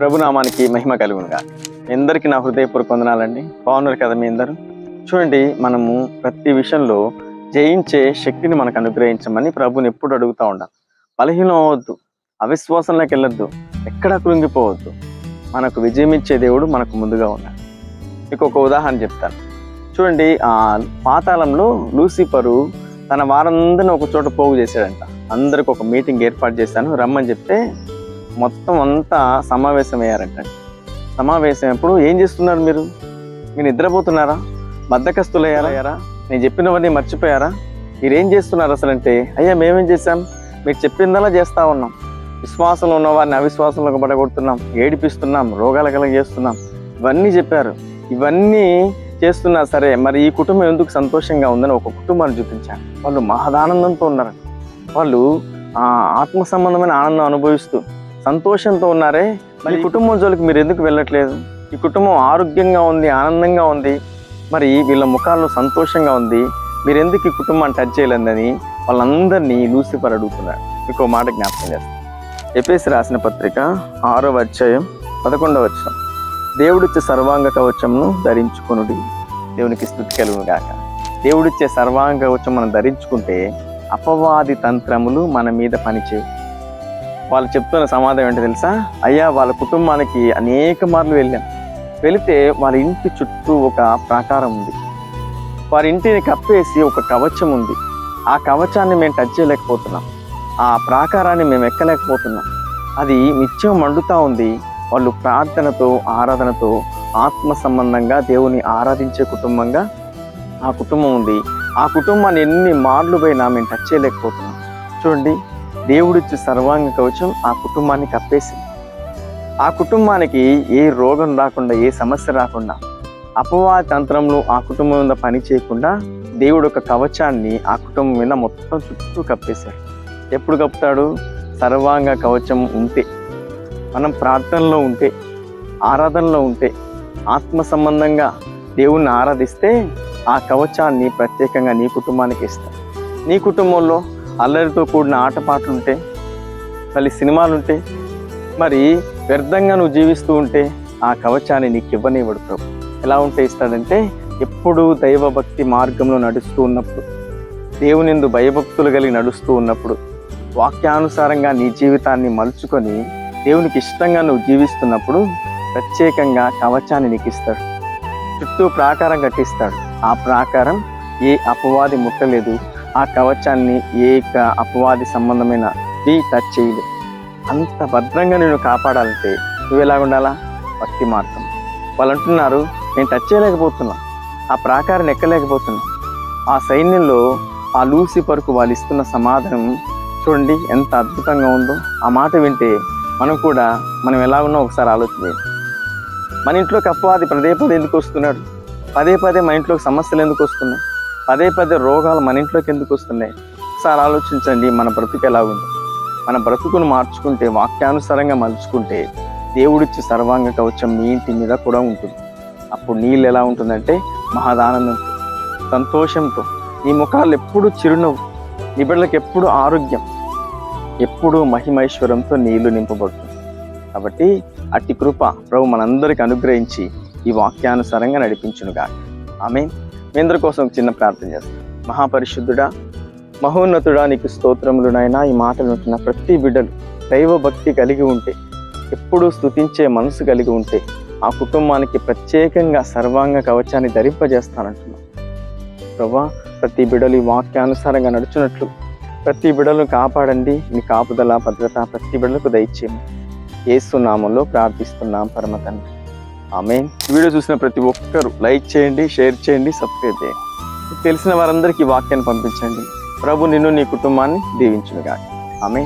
ప్రభునామానికి మహిమ కలుగునుగా. ఎందరికీ నా హృదయపూర్వక వందనాలండి. బాగున్నారు కదా మీ అందరూ? చూడండి మనము ప్రతి విషయంలో జయించే శక్తిని మనకు అనుగ్రహించమని ప్రభుని ఎప్పుడు అడుగుతూ ఉండాలి బలహీనం అవ్వద్దు అవిశ్వాసంలోకి వెళ్ళొద్దు ఎక్కడా కృంగిపోవద్దు. మనకు విజయం ఇచ్చే దేవుడు మనకు ముందుగా ఉన్నాడు. మీకు ఒక ఉదాహరణ చెప్తాను. చూడండి ఆ పాతాళంలో లూసిఫరు తన వారందరిని ఒక చోట పోగు చేశాడంట. అందరికి ఒక మీటింగ్ ఏర్పాటు చేశాను రమ్మని చెప్తే మొత్తం అంతా సమావేశం అయ్యారంట సమావేశం ఎప్పుడు ఏం చేస్తున్నారు మీరు? మీరు నిద్రపోతున్నారా? బద్దకస్తులయ్యారా నేను చెప్పినవన్నీ మర్చిపోయారా? మీరు ఏం చేస్తున్నారు అసలు అంటే అయ్యా మేమేం చేశాం? మీరు చెప్పిందలా చేస్తా ఉన్నాం. విశ్వాసంలో ఉన్న వారిని అవిశ్వాసంలోకి పడగొడుతున్నాం. ఏడిపిస్తున్నాం. రోగాలు కలగ చేస్తున్నాం. ఇవన్నీ చెప్పారు. ఇవన్నీ చేస్తున్నా సరే మరి ఈ కుటుంబం ఎందుకు సంతోషంగా ఉందని ఒక కుటుంబాన్ని చూపించాను వాళ్ళు మహదానందంతో ఉన్నారు వాళ్ళు ఆ ఆత్మ సంబంధమైన ఆనందం అనుభవిస్తూ సంతోషంతో ఉన్నారే? మరి కుటుంబం జోలికి మీరు ఎందుకు వెళ్ళట్లేదు? ఈ కుటుంబం ఆరోగ్యంగా ఉంది ఆనందంగా ఉంది. మరి వీళ్ళ ముఖాల్లో సంతోషంగా ఉంది. మీరు ఎందుకు ఈ కుటుంబాన్ని టచ్ చేయలేదని వాళ్ళందరినీ లూసిఫర్ అడుగుతున్నారు. మీకు మాట జ్ఞాపకం చేస్తాను ఎపేసి రాసిన పత్రిక ఆరో అధ్యాయం పదకొండవ వచ్చం దేవుడిచ్చే సర్వాంగ కవచంను ధరించుకొనుడి. దేవునికి స్థుతి కలుగును గాక. దేవుడిచ్చే సర్వాంగ కవచం మనం ధరించుకుంటే అపవాది తంత్రములు మన మీద పనిచేయి వాళ్ళు చెప్తున్న సమాధానం ఏంటో తెలుసా? అయ్యా వాళ్ళ కుటుంబానికి అనేక మార్లు వెళ్ళాం. వెళితే వాళ్ళ ఇంటి చుట్టూ ఒక ప్రాకారం ఉంది. వారి ఇంటిని కప్పేసి ఒక కవచం ఉంది. ఆ కవచాన్ని మేము టచ్ చేయలేకపోతున్నాం. ఆ ప్రాకారాన్ని మేము ఎక్కలేకపోతున్నాం. అది నిత్యం మండుతూ ఉంది. వాళ్ళు ప్రార్థనతో ఆరాధనతో ఆత్మ సంబంధంగా దేవుని ఆరాధించే కుటుంబంగా ఆ కుటుంబం ఉంది. ఆ కుటుంబాన్ని ఎన్ని మార్లు పోయినా మేము టచ్ చేయలేకపోతున్నాం. చూడండి దేవుడిచ్చే సర్వాంగ కవచం ఆ కుటుంబాన్ని కప్పేసింది ఆ కుటుంబానికి ఏ రోగం రాకుండా ఏ సమస్య రాకుండా అపవాద తంత్రంలో ఆ కుటుంబం మీద పని చేయకుండా దేవుడు ఒక కవచాన్ని ఆ కుటుంబం మీద మొత్తం చుట్టూ కప్పేశాడు. ఎప్పుడు కప్పుతాడు? సర్వాంగ కవచం ఉంటే. మనం ప్రార్థనలో ఉంటే ఆరాధనలో ఉంటే ఆత్మ సంబంధంగా దేవుణ్ణి ఆరాధిస్తే ఆ కవచాన్ని ప్రత్యేకంగా నీ కుటుంబానికి ఇస్తాడు. నీ కుటుంబంలో అల్లరితో కూడిన ఆటపాటలు ఉంటే మళ్ళీ సినిమాలు ఉంటే మరి వ్యర్థంగా నువ్వు జీవిస్తూ ఉంటే ఆ కవచాన్ని నీకు ఇవ్వనివ్వడు ప్రభు. ఎలా ఉంటే ఇస్తాడంటే ఎప్పుడు దైవభక్తి మార్గంలో నడుస్తూ ఉన్నప్పుడు దేవునిందు భయభక్తులు కలిగి నడుస్తూ ఉన్నప్పుడు వాక్యానుసారంగా నీ జీవితాన్ని మలుచుకొని దేవునికి ఇష్టంగా నువ్వు జీవిస్తున్నప్పుడు ప్రత్యేకంగా కవచాన్ని నీకు ఇస్తాడు. చుట్టూ ప్రాకారం కట్టిస్తాడు. ఆ ప్రాకారం ఏ అపవాది ముట్టలేదు ఆ కవచాన్ని ఏ అపవాది సంబంధమైన వి టచ్ చేయలేదు అంత భద్రంగా నేను కాపాడాలంటే నువ్వు ఎలా ఉండాలా? భక్తి మార్గం. వాళ్ళు అంటున్నారు నేను టచ్ చేయలేకపోతున్నా. ఆ ప్రాకారం ఎక్కలేకపోతున్నా ఆ సైన్యంలో ఆ లూసిఫర్కు వాళ్ళు ఇస్తున్న సమాధానం చూడండి ఎంత అద్భుతంగా ఉందో. ఆ మాట వింటే మనం కూడా మనం ఎలా ఉన్నా ఒకసారి ఆలోచన. మన ఇంట్లోకి అపవాది పదే పదే ఎందుకు వస్తున్నాడు? పదే పదే మన ఇంట్లోకి సమస్యలు ఎందుకు వస్తున్నాయి? పదే పదే రోగాలు మన ఇంట్లోకి ఎందుకు వస్తున్నాయి? ఒకసారి ఆలోచించండి. మన బ్రతుకు ఎలా ఉంది మన బ్రతుకును మార్చుకుంటే వాక్యానుసారంగా మలుచుకుంటే దేవుడిచ్చి సర్వాంగ కవచం మీ ఇంటి మీద కూడా ఉంటుంది. అప్పుడు నీళ్ళు ఎలా ఉంటుందంటే మహదానందంతో సంతోషంతో. నీ ముఖాలు ఎప్పుడు చిరునవ్వు నీ బిడ్డలకు ఎప్పుడు ఆరోగ్యం ఎప్పుడు మహిమైశ్వరంతో నీళ్ళు నింపబడుతుంది. కాబట్టి అట్టి కృప ప్రభు మనందరికి అనుగ్రహించి ఈ వాక్యానుసారంగా నడిపించునుగా ఆమె మీ అందరి కోసం ఒక చిన్న ప్రార్థన చేస్తాం. మహాపరిశుద్ధుడా మహోన్నతుడా నీకు స్తోత్రములునైనా ఈ మాటలు ఉంటున్న ప్రతి బిడ్డలు దైవ భక్తి కలిగి ఉంటే ఎప్పుడూ స్తుతించే మనసు కలిగి ఉంటే ఆ కుటుంబానికి ప్రత్యేకంగా సర్వాంగ కవచాన్ని ధరింపజేస్తానంటున్నాం. ప్రభా ప్రతి బిడలు ఈ వాక్యానుసారంగా నడుచున్నట్లు ప్రతి బిడలను కాపాడండి. మీ కాపుదల భద్రత ప్రతి బిడలకు దయచేయండి. ఏసునామంలో ప్రార్థిస్తున్నాం పరమ తండ్రి. ఆమె వీడియో చూసిన ప్రతి ఒక్కరు లైక్ చేయండి షేర్ చేయండి సబ్స్క్రైబ్ చేయండి. తెలిసిన వారందరికీ వాక్యాన్ని పంపించండి. ప్రభు నిన్ను నీ కుటుంబాన్ని దీవించునుగా ఆమె